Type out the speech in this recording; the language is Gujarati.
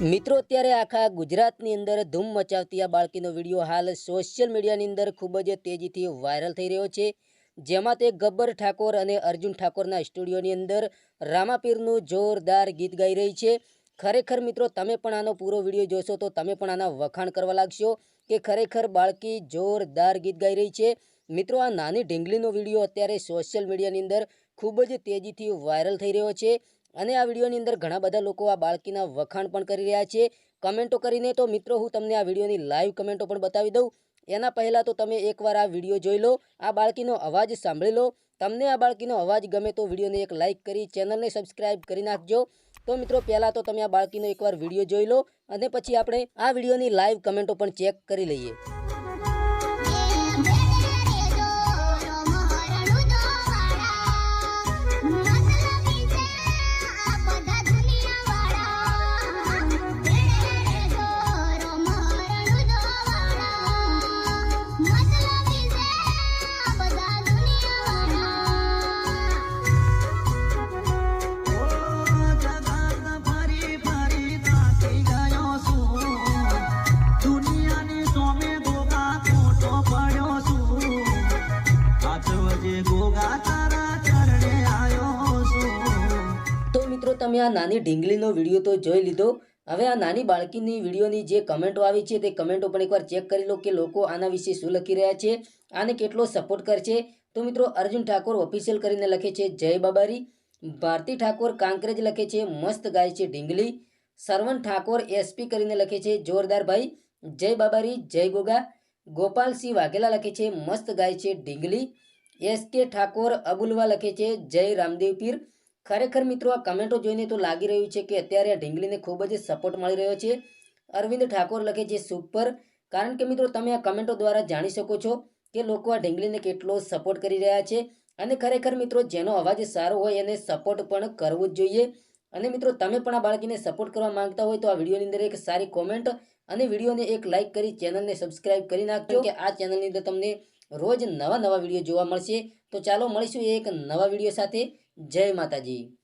મિત્રો, અત્યારે આખા ગુજરાતની અંદર ધૂમ મચાવતી આ બાળકીનો વીડિયો હાલ સોશિયલ મીડિયાની અંદર ખૂબ જ તેજીથી વાયરલ થઈ રહ્યો છે. જેમાં તે ગબ્બર ઠાકોર અને અર્જુન ઠાકોરના સ્ટુડિયોની અંદર રામાપીરનું જોરદાર ગીત ગાઈ રહી છે. ખરેખર મિત્રો, તમે પણ આનો પૂરો વીડિયો જોશો તો તમે પણ આના વખાણ કરવા લાગશો કે ખરેખર બાળકી જોરદાર ગીત ગાઈ રહી છે. મિત્રો, આ નાની ઢીંગલીનો વીડિયો અત્યારે સોશિયલ મીડિયાની અંદર ખૂબ જ તેજીથી વાયરલ થઈ રહ્યો છે. અને આ વિડીયોની અંદર ઘણા બધા લોકો આ બાળકીના વખાણ પણ કરી રહ્યા છે. કમેન્ટો કરીને તો મિત્રો, હું તમને આ વિડીયોની લાઈવ કમેન્ટો પણ બતાવી દઉં. એના પહેલાં તો તમે એકવાર આ વીડિયો જોઈ લો, આ બાળકીનો અવાજ સાંભળી લો. તમને આ બાળકીનો અવાજ ગમે તો વિડીયોને એક લાઇક કરી ચેનલને સબસ્ક્રાઇબ કરી નાખજો. તો મિત્રો, પહેલાં તો તમે આ બાળકીનો એકવાર વીડિયો જોઈ લો અને પછી આપણે આ વિડીયોની લાઈવ કમેન્ટો પણ ચેક કરી લઈએ. તમે આ નાની ઢીંગલીનો વીડિયો તો જોઈ લીધો. હવે આ નાની બાળકીની વિડીયોની જે કમેન્ટો આવી છે તે કમેન્ટો પણ એકવાર ચેક કરી લો કે લોકો આના વિશે શું લખી રહ્યા છે, આને કેટલો સપોર્ટ કરશે. તો મિત્રો અર્જુન ઠાકોર ઓફિશિયલ કરીને લખે છે, જય બાબારી. ભારતી ઠાકોર કાંકરેજ લખે છે, મસ્ત ગાય છે ઢીંગલી. સરવણ ઠાકોર એસપી કરીને લખે છે, જોરદાર ભાઈ. જય બાબારી, જય ગોગા. ગોપાલસિંહ વાઘેલા લખે છે, મસ્ત ગાય છે ઢીંગલી. એસ કે ઠાકોર અબુલવા લખે છે, જય રામદેવ પીર. ખરેખર મિત્રો, આ કમેન્ટો જોઈને તો લાગી રહ્યું છે કે અત્યારે આ ઢીંગલીને ખૂબ જ સપોર્ટ મળી રહ્યો છે. અરવિંદ ઠાકોર લખે છે સુપર કારણ કે મિત્રો, તમે આ કમેન્ટો દ્વારા જાણી શકો છો કે લોકો આ ઢીંગલીને કેટલો સપોર્ટ કરી રહ્યા છે અને ખરેખર મિત્રો, જેનો અવાજ સારો હોય એને સપોર્ટ પણ કરવો જ જોઈએ. અને મિત્રો, તમે પણ આ બાળકીને સપોર્ટ કરવા માંગતા હોય તો આ વિડીયોની અંદર એક સારી કોમેન્ટ અને વિડીયોને એક લાઇક કરી ચેનલને સબસ્ક્રાઇબ કરી નાખજો કે આ ચેનલની અંદર તમને રોજ નવા નવા વીડિયો જોવા મળશે. તો ચાલો મળીશું એક નવા વીડિયો સાથે. જય માતાજી.